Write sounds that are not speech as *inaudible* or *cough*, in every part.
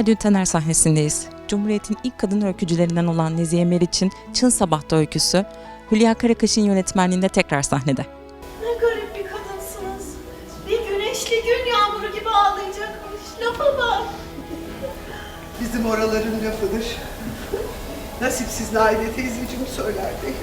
Haldun Taner sahnesindeyiz. Cumhuriyet'in ilk kadın öykücülerinden olan Nezihe Meriç'in Çın Sabah'ta öyküsü Hülya Karakaş'ın yönetmenliğinde tekrar sahnede. Ne garip bir kadınsınız. Bir güneşli gün yağmuru gibi ağlayacakmış. Lafa bak. Bizim oraların lafıdır. Nasipsiz Naide teyzeciğim söylerdi hep.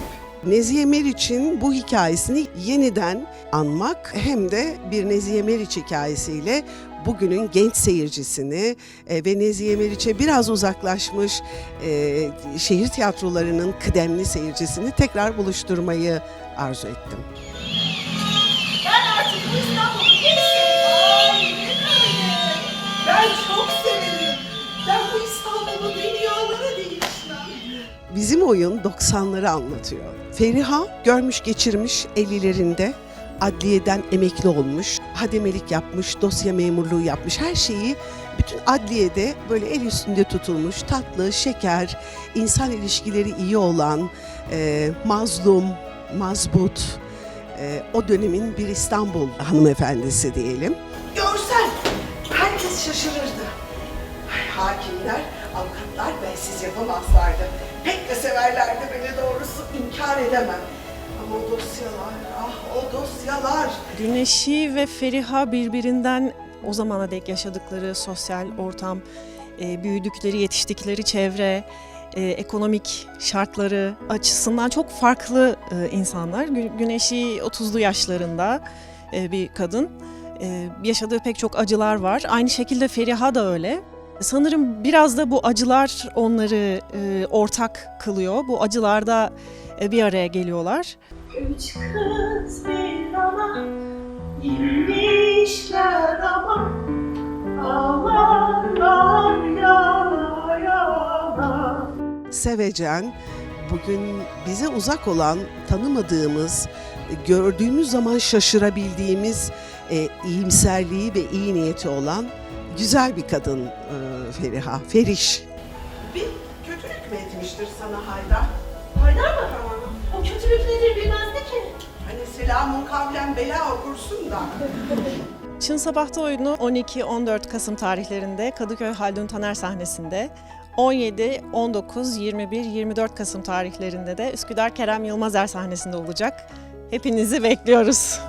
Nezihe Meriç'in bu hikayesini yeniden anmak hem de bir Nezihe Meriç hikayesiyle bugünün genç seyircisini e, ve Nezihe Meriç'e biraz uzaklaşmış e, şehir tiyatrolarının kıdemli seyircisini tekrar buluşturmayı arzu ettim. Ben artık bu. Ben çok severim. Ben bu İstanbul'u dünyalara değişmem. Bizim oyun 90'ları anlatıyor. Feriha görmüş geçirmiş 50'lerinde adliyeden emekli olmuş, hademelik yapmış, dosya memurluğu yapmış. Her şeyi bütün adliyede böyle el üstünde tutulmuş, tatlı, şeker, insan ilişkileri iyi olan, e, mazlum, mazbut, e, o dönemin bir İstanbul hanımefendisi diyelim. Görsen herkes şaşırırdı. Hakimler, avukatlar bensiz yapamazlardı. Pek de severlerdi beni doğrusu inkar edemem. O dosyalar, ah o dosyalar. Güneşi ve Feriha birbirinden o zamana dek yaşadıkları sosyal ortam, e, büyüdükleri, yetiştikleri çevre, e, ekonomik şartları açısından çok farklı e, insanlar. Gü- Güneşi 30'lu yaşlarında bir kadın. Yaşadığı pek çok acılar var. Aynı şekilde Feriha da öyle. Sanırım biraz da bu acılar onları ortak kılıyor. Bu acılarda bir araya geliyorlar. Üç kız bir ana inmişler ama ağlarlar yana yana. Sevecen, bugün bize uzak olan, tanımadığımız, gördüğümüz zaman şaşırabildiğimiz e, iyimserliği ve iyi niyeti olan güzel bir kadın e, Feriha, Feriş. Bir kötülük mü etmiştir sana Haydar? Haydar mı? Selamun kavlen bela okursun da. *laughs* Çın Sabah'ta oyunu 12-14 Kasım tarihlerinde Kadıköy Haldun Taner sahnesinde, 17, 19, 21, 24 Kasım tarihlerinde de Üsküdar Kerem Yılmazer sahnesinde olacak. Hepinizi bekliyoruz.